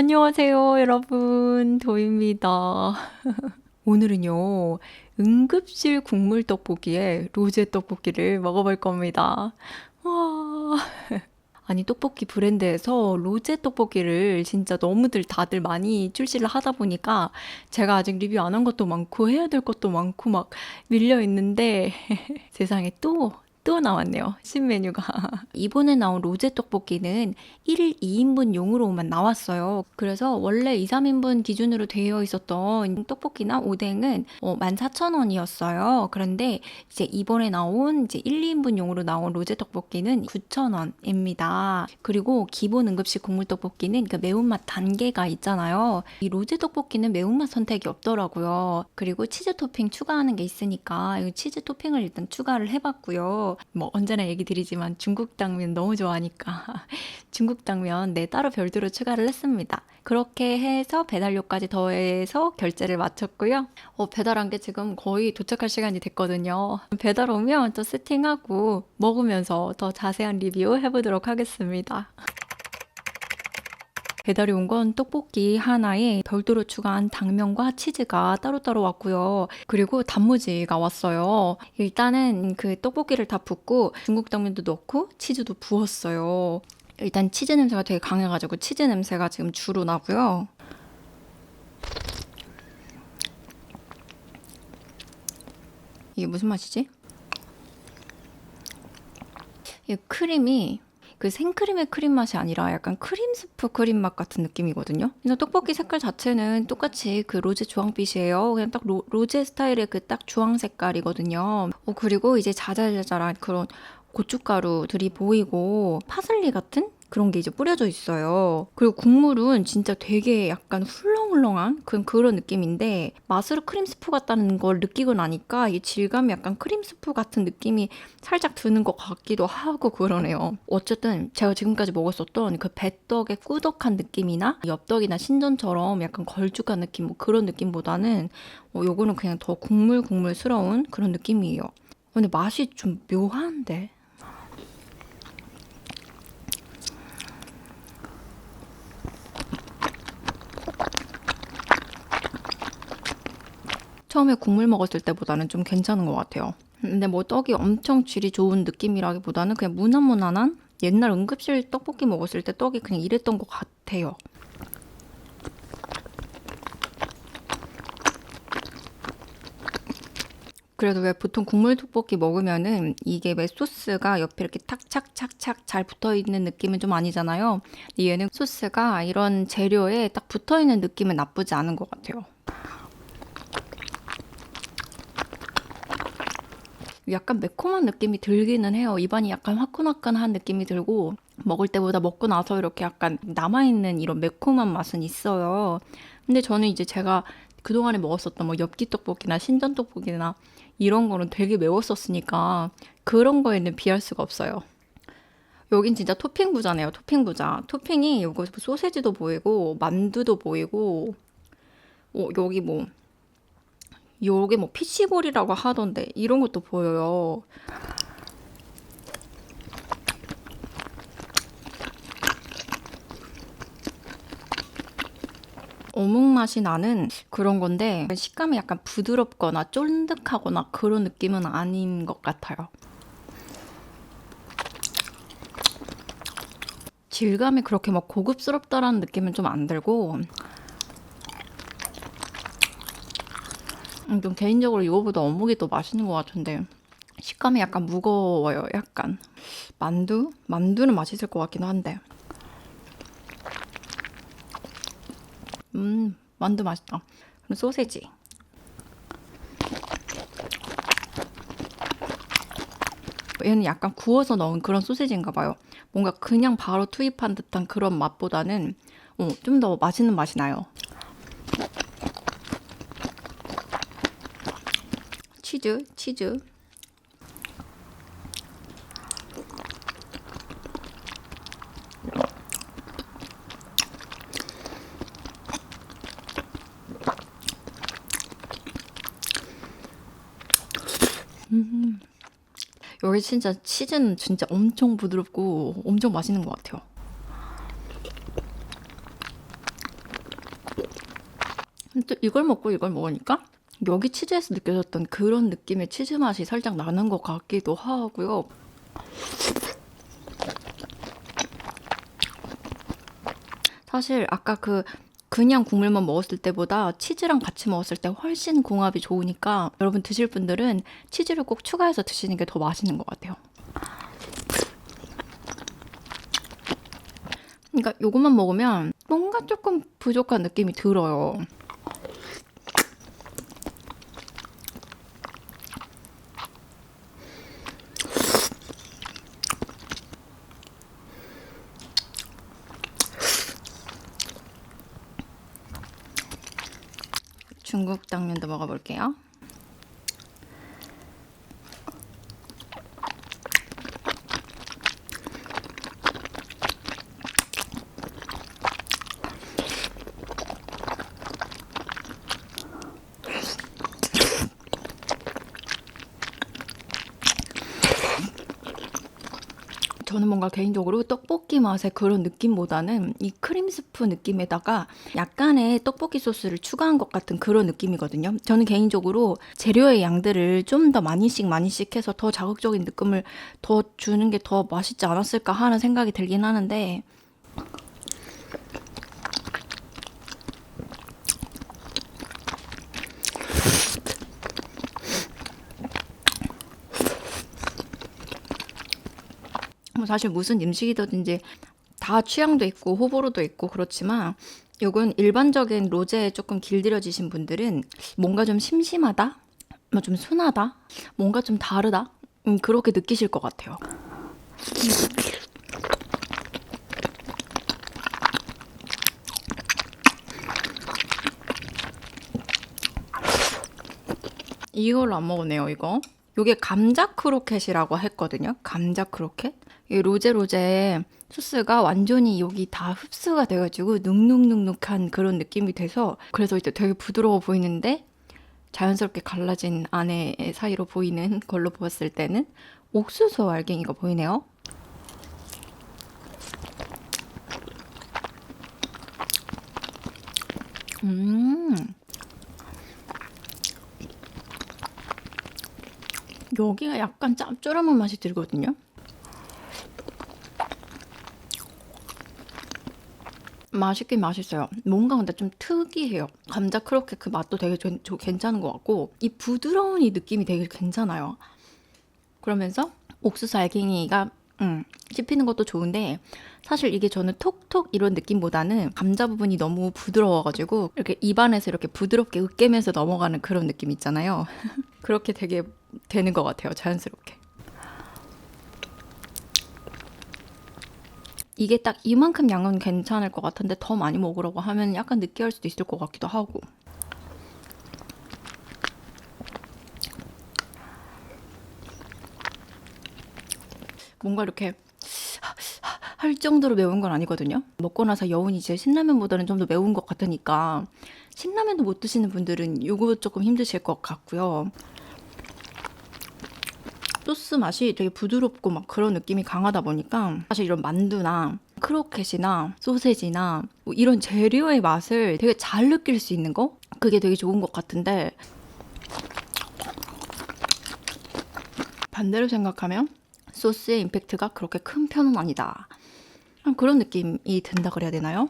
안녕하세요, 여러분. 도입니다. 오늘은요, 응급실 국물 떡볶이에 로제 떡볶이를 먹어볼 겁니다. 와. 아니, 떡볶이 브랜드에서 로제 떡볶이를 진짜 너무들 다들 많이 출시를 하다 보니까 제가 아직 리뷰 안 한 것도 많고 해야 될 것도 많고 막 밀려 있는데 세상에 또 또 나왔네요. 신메뉴가. 이번에 나온 로제 떡볶이는 1일 2인분 용으로만 나왔어요. 그래서 원래 2, 3인분 기준으로 되어 있었던 떡볶이나 오뎅은 어, 14,000원이었어요. 그런데 이제 이번에 나온 이제 1, 2인분 용으로 나온 로제 떡볶이는 9,000원입니다. 그리고 기본 응급식 국물 떡볶이는 그 매운맛 단계가 있잖아요. 이 로제 떡볶이는 매운맛 선택이 없더라고요. 그리고 치즈 토핑 추가하는 게 있으니까 이 치즈 토핑을 일단 추가를 해봤고요. 뭐 언제나 얘기 드리지만 중국 당면 너무 좋아하니까 중국 당면 네 따로 별도로 추가를 했습니다. 그렇게 해서 배달료까지 더해서 결제를 마쳤고요. 어, 배달한 게 지금 거의 도착할 시간이 됐거든요. 배달 오면 또 세팅하고 먹으면서 더 자세한 리뷰 해보도록 하겠습니다. 배달이 온 건 떡볶이 하나에 별도로 추가한 당면과 치즈가 따로따로 왔고요. 그리고 단무지가 왔어요. 일단은 그 떡볶이를 다 붓고 중국 당면도 넣고 치즈도 부었어요. 일단 치즈 냄새가 되게 강해가지고 치즈 냄새가 지금 주로 나고요. 이게 무슨 맛이지? 이 크림이 그 생크림의 크림 맛이 아니라 약간 크림 스프 크림 맛 같은 느낌이거든요. 그래서 떡볶이 색깔 자체는 똑같이 그 로제 주황빛이에요. 그냥 딱 로, 로제 스타일의 그 딱 주황 색깔이거든요. 어, 그리고 이제 자잘자잘한 그런 고춧가루들이 보이고 파슬리 같은 그런 게 이제 뿌려져 있어요. 그리고 국물은 진짜 되게 약간 훌렁훌렁한 그런 그런 느낌인데 맛으로 크림 스프 같다는 걸 느끼고 나니까 이 질감이 약간 크림 스프 같은 느낌이 살짝 드는 것 같기도 하고 그러네요. 어쨌든 제가 지금까지 먹었었던 그 배떡의 꾸덕한 느낌이나 엽떡이나 신전처럼 약간 걸쭉한 느낌 뭐 그런 느낌보다는 어, 요거는 그냥 더 국물 국물스러운 그런 느낌이에요. 근데 맛이 좀 묘한데. 처음에 국물 먹었을 때보다는 좀 괜찮은 것 같아요. 근데 뭐 떡이 엄청 질이 좋은 느낌이라기보다는 그냥 무난무난한 옛날 응급실 떡볶이 먹었을 때 떡이 그냥 이랬던 것 같아요. 그래도 왜 보통 국물 떡볶이 먹으면은 이게 왜 소스가 옆에 이렇게 탁착착착 잘 붙어 있는 느낌은 좀 아니잖아요. 얘는 소스가 이런 재료에 딱 붙어 있는 느낌은 나쁘지 않은 것 같아요. 약간 매콤한 느낌이 들기는 해요. 입안이 약간 화끈화끈한 느낌이 들고 먹을 때보다 먹고 나서 이렇게 약간 남아있는 이런 매콤한 맛은 있어요. 근데 저는 이제 제가 그동안에 먹었었던 뭐 엽기 떡볶이나 신전 떡볶이나 이런 거는 되게 매웠었으니까 그런 거에는 비할 수가 없어요. 여긴 진짜 토핑 부자네요. 토핑 부자. 토핑이 이거 소세지도 보이고 만두도 보이고 어, 여기 뭐 요게 뭐 피시볼이라고 하던데 이런 것도 보여요. 어묵 맛이 나는 그런 건데 식감이 약간 부드럽거나 쫀득하거나 그런 느낌은 아닌 것 같아요. 질감이 그렇게 막 고급스럽다라는 느낌은 좀 안 들고 음, 좀 개인적으로 이거보다 어묵이 더 맛있는 것 같은데 식감이 약간 무거워요. 약간 만두? 만두는 맛있을 것 같긴 한데 음 만두 맛있다. 그럼 소세지 얘는 약간 구워서 넣은 그런 소세지인가 봐요. 뭔가 그냥 바로 투입한 듯한 그런 맛보다는 어, 좀 더 맛있는 맛이 나요. 치즈, 치즈. 음. 여기 진짜 치즈는 진짜 엄청 부드럽고 엄청 맛있는 것 같아요. 또 이걸 먹고 이걸 먹으니까 여기 치즈에서 느껴졌던 그런 느낌의 치즈 맛이 살짝 나는 것 같기도 하고요. 사실 아까 그 그냥 국물만 먹었을 때보다 치즈랑 같이 먹었을 때 훨씬 궁합이 좋으니까 여러분 드실 분들은 치즈를 꼭 추가해서 드시는 게 더 맛있는 것 같아요. 그러니까 요것만 먹으면 뭔가 조금 부족한 느낌이 들어요. 중국 당면도 먹어볼게요. 저는 뭔가 개인적으로 떡볶이 맛의 그런 느낌보다는 이 크림 스프 느낌에다가 약간의 떡볶이 소스를 추가한 것 같은 그런 느낌이거든요. 저는 개인적으로 재료의 양들을 좀 더 많이씩 많이씩 해서 더 자극적인 느낌을 더 주는 게 더 맛있지 않았을까 하는 생각이 들긴 하는데 뭐 사실 무슨 음식이든지 다 취향도 있고 호불호도 있고 그렇지만 요건 일반적인 로제에 조금 길들여지신 분들은 뭔가 좀 심심하다, 뭐 좀 순하다, 뭔가 좀 다르다, 음, 그렇게 느끼실 것 같아요. 이걸로 안 먹었네요, 이거. 요게 감자 크로켓이라고 했거든요. 감자 크로켓. 이 로제 로제 소스가 완전히 여기 다 흡수가 돼가지고 눅눅눅눅한 그런 느낌이 돼서 그래서 이제 되게 부드러워 보이는데 자연스럽게 갈라진 안에 사이로 보이는 걸로 보았을 때는 옥수수 알갱이가 보이네요. 음. 여기가 약간 짭조름한 맛이 들거든요. 맛있긴 맛있어요. 뭔가 근데 좀 특이해요. 감자 크로켓 그 맛도 되게 좀- 좀 괜찮은 것 같고 이 부드러운 이 느낌이 되게 괜찮아요. 그러면서 옥수수 알갱이가 음, 씹히는 것도 좋은데 사실 이게 저는 톡톡 이런 느낌보다는 감자 부분이 너무 부드러워가지고 이렇게 입안에서 이렇게 부드럽게 으깨면서 넘어가는 그런 느낌 있잖아요. 그렇게 되게 되는 것 같아요. 자연스럽게. 이게 딱 이만큼 양은 괜찮을 것 같은데 더 많이 먹으라고 하면 약간 느끼할 수도 있을 것 같기도 하고. 뭔가 이렇게 할 정도로 매운 건 아니거든요. 먹고 나서 여운이 이제 신라면보다는 좀 더 매운 것 같으니까 신라면도 못 드시는 분들은 요거 조금 힘드실 것 같고요. 소스 맛이 되게 부드럽고 막 그런 느낌이 강하다 보니까 사실 이런 만두나 크로켓이나 소세지나 뭐 이런 재료의 맛을 되게 잘 느낄 수 있는 거? 그게 되게 좋은 것 같은데 반대로 생각하면 소스의 임팩트가 그렇게 큰 편은 아니다. 그런 느낌이 든다 그래야 되나요?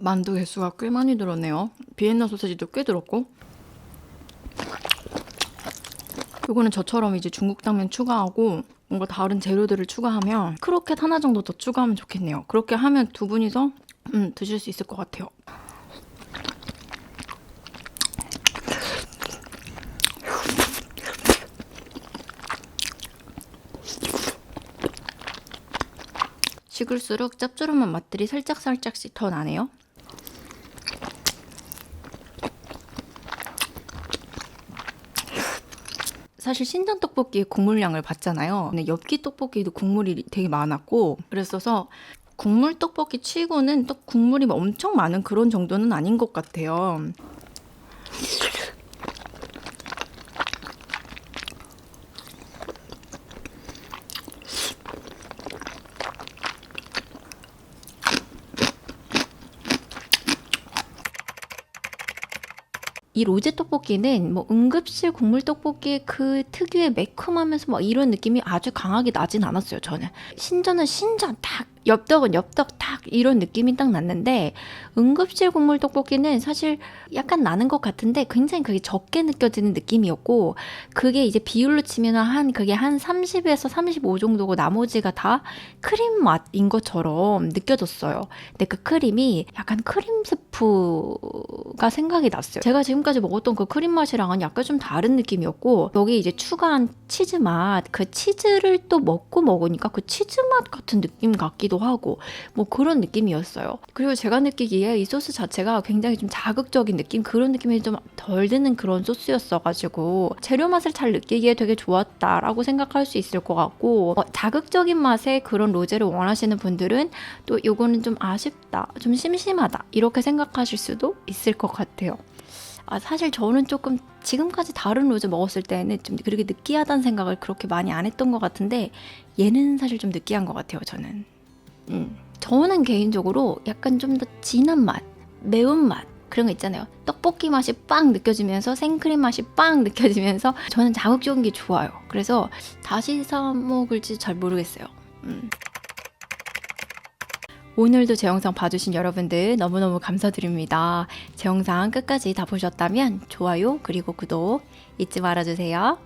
만두 개수가 꽤 많이 들었네요. 비엔나 소세지도 꽤 들었고. 이거는 저처럼 이제 중국 당면 추가하고 뭔가 다른 재료들을 추가하면 크로켓 하나 정도 더 추가하면 좋겠네요. 그렇게 하면 두 분이서 음, 드실 수 있을 것 같아요. 식을수록 짭조름한 맛들이 살짝살짝씩 더 나네요. 사실 신전 떡볶이의 국물량을 봤잖아요. 근데 엽기 떡볶이도 국물이 되게 많았고 그랬어서 국물 떡볶이 치고는 또 국물이 엄청 많은 그런 정도는 아닌 것 같아요. 이 로제 떡볶이는 뭐 응급실 국물 떡볶이의 그 특유의 매콤하면서 막 이런 느낌이 아주 강하게 나진 않았어요, 저는. 신전은 신전 딱, 엽떡은 엽떡 딱 이런 느낌이 딱 났는데 응급실 국물 떡볶이는 사실 약간 나는 것 같은데 굉장히 그게 적게 느껴지는 느낌이었고 그게 이제 비율로 치면 한 그게 한 30에서 35 정도고 나머지가 다 크림 맛인 것처럼 느껴졌어요. 근데 그 크림이 약간 크림 스프가 생각이 났어요. 제가 지금까지 먹었던 그 크림 맛이랑은 약간 좀 다른 느낌이었고 여기 이제 추가한 치즈 맛, 그 치즈를 또 먹고 먹으니까 그 치즈 맛 같은 느낌 같기도 하고 뭐 그런 느낌이었어요. 그리고 제가 느끼기에 이 소스 자체가 굉장히 좀 자극적인 느낌 그런 느낌이 좀 덜 드는 그런 소스였어가지고 재료 맛을 잘 느끼기에 되게 좋았다라고 생각할 수 있을 것 같고 어, 자극적인 맛의 그런 로제를 원하시는 분들은 또 요거는 좀 아쉽다, 좀 심심하다 이렇게 생각하실 수도 있을 것 같아요. 아, 사실 저는 조금 지금까지 다른 로제 먹었을 때는 좀 그렇게 느끼하다는 생각을 그렇게 많이 안 했던 것 같은데 얘는 사실 좀 느끼한 것 같아요, 저는. 음. 저는 개인적으로 약간 좀 더 진한 맛, 매운 맛 그런 거 있잖아요. 떡볶이 맛이 빵 느껴지면서 생크림 맛이 빵 느껴지면서 저는 자극적인 게 좋아요. 그래서 다시 사 먹을지 잘 모르겠어요. 음. 오늘도 제 영상 봐주신 여러분들 너무너무 감사드립니다. 제 영상 끝까지 다 보셨다면 좋아요 그리고 구독 잊지 말아주세요.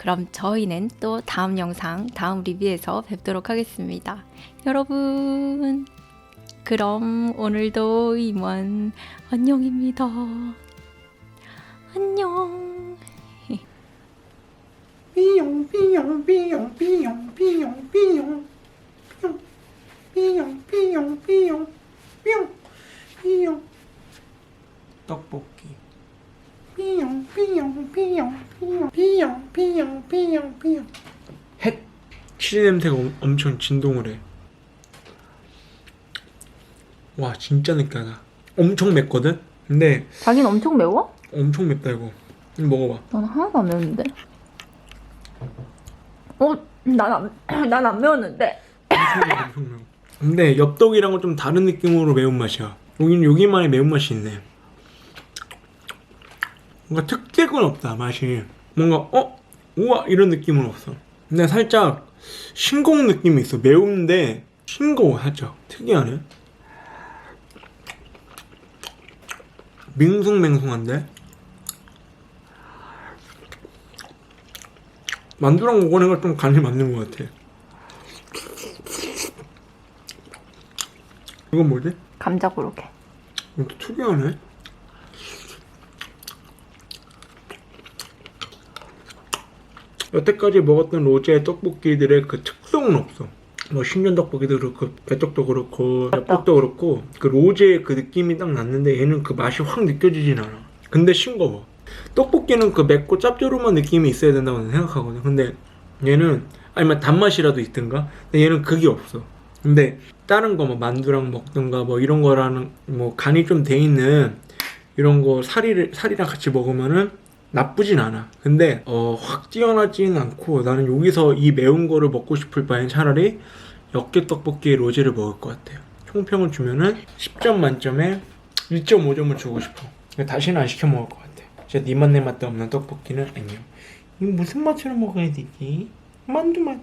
그럼 저희는 또 다음 영상, 다음 리뷰에서 뵙도록 하겠습니다. 여러분, 그럼 오늘도 이만 안녕입니다. 안녕. 삐용 삐용 삐용 삐용 삐용 삐용 삐용 삐용 삐용 삐용 삐용 떡볶이 삐용 삐용 삐용 삐용 삐용 삐용 삐용 삐용 핵 치즈 냄새가 엄, 엄청 진동을 해. 와 진짜 느끼하다. 엄청 맵거든. 근데 자기는 엄청 매워? 엄청 맵다 이거. 이거 먹어봐. 난 하나도 안 매웠는데. 어, 난안 난안 매웠는데. 엄청 매워, 엄청 매워. 근데 엽떡이랑은 좀 다른 느낌으로 매운 맛이야. 여기는 여기만의 매운 맛이 있네. 뭔가 특색은 없다, 맛이. 뭔가, 어? 우와! 이런 느낌은 없어. 근데 살짝 싱거운 느낌이 있어. 매운데 싱거워, 살짝. 특이하네. 밍숭맹숭한데? 만두랑 먹으니까 좀 간이 맞는 것 같아. 이건 뭐지? 감자 고로케. 이것도 특이하네. 여태까지 먹었던 로제 떡볶이들의 그 특성은 없어. 뭐 신전 떡볶이도 그렇고 배떡도 그렇고 엽떡도 그렇고 그 로제의 그 느낌이 딱 났는데 얘는 그 맛이 확 느껴지진 않아. 근데 싱거워. 떡볶이는 그 맵고 짭조름한 느낌이 있어야 된다고 는 생각하거든. 근데 얘는 아니면 단맛이라도 있든가. 근데 얘는 그게 없어. 근데 다른 거 뭐 만두랑 먹든가 뭐 이런 거라는 뭐 간이 좀 돼 있는 이런 거 사리를 살이랑 같이 먹으면은 나쁘진 않아. 근데 어, 확 뛰어나지는 않고 나는 여기서 이 매운 거를 먹고 싶을 바엔 차라리 엽기 떡볶이 로제를 먹을 것 같아요. 총평을 주면은 10점 만점에 1.5점을 주고 싶어. 다시는 안 시켜 먹을 것 같아. 진짜 니맛 내 맛도 없는 떡볶이는 아니요. 이거 무슨 맛으로 먹어야 되지? 만두 맛.